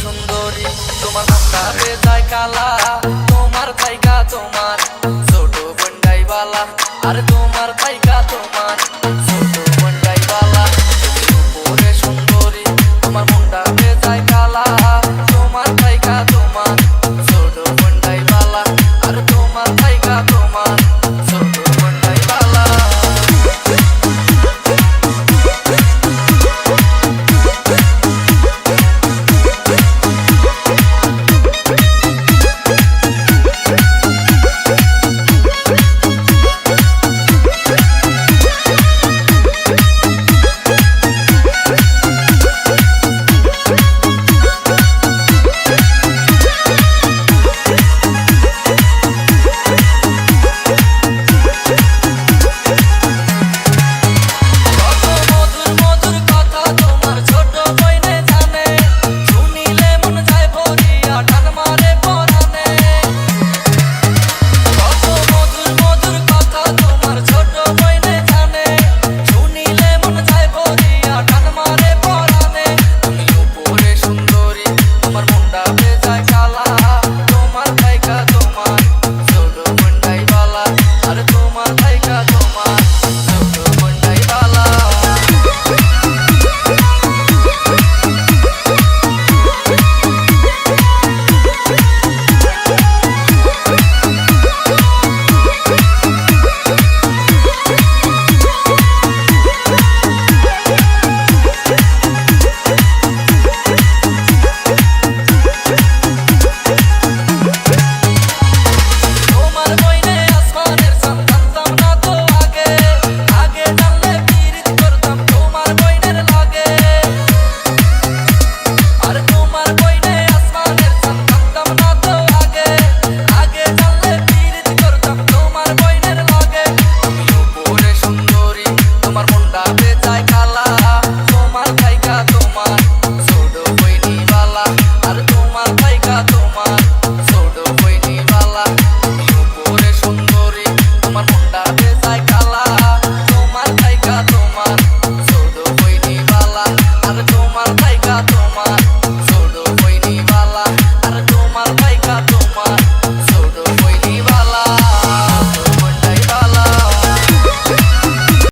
সুন্দরী তোমার হাতে যায় কালা তোমার থাইকা তোমার ছোট বন্ডাই বালা আর তোমার like a tomato. So